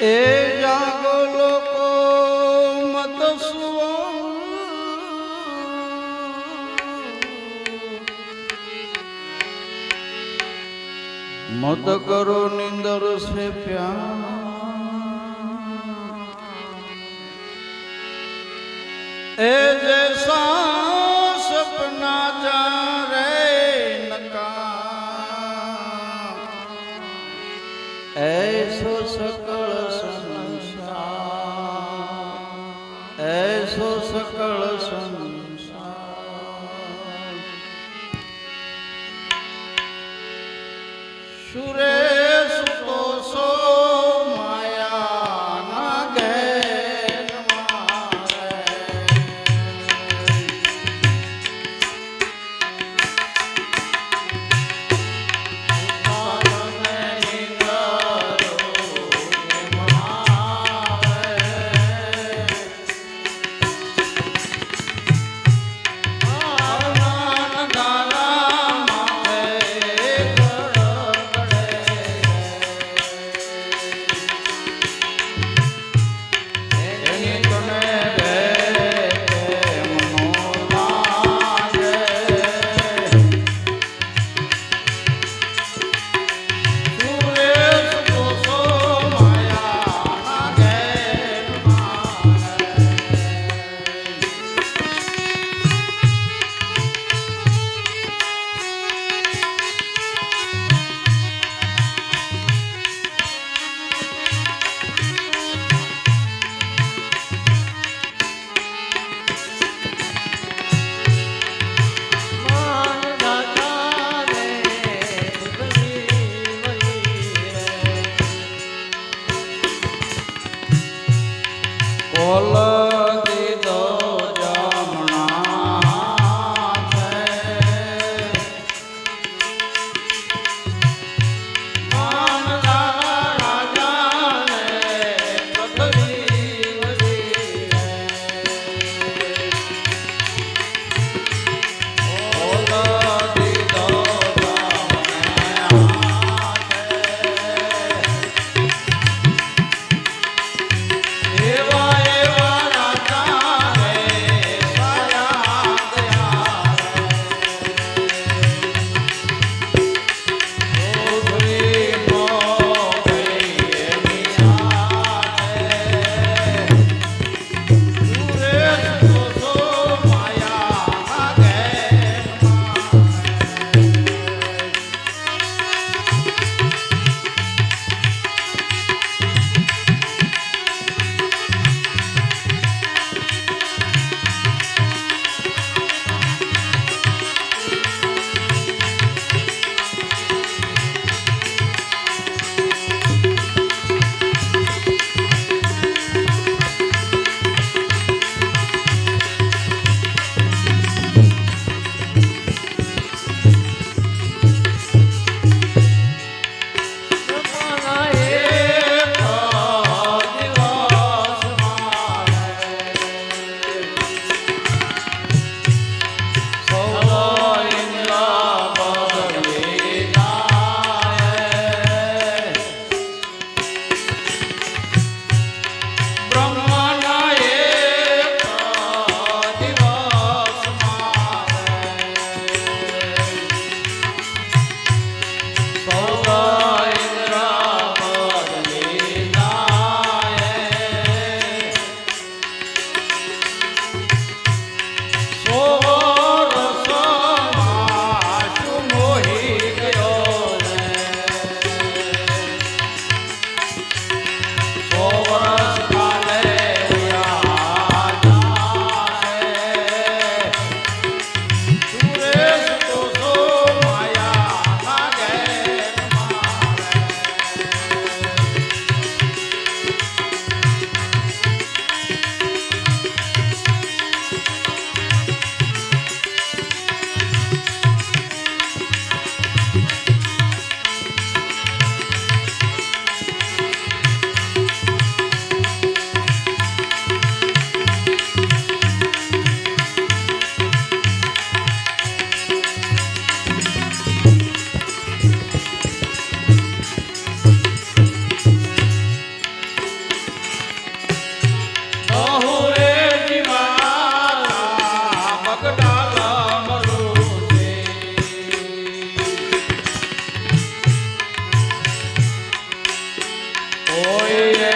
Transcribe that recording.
એ જાગો લોકો મત સુઓ મત કરો નિંદર સે પ્યાર. એ જય છો સકળ સુંદર Oh, yeah.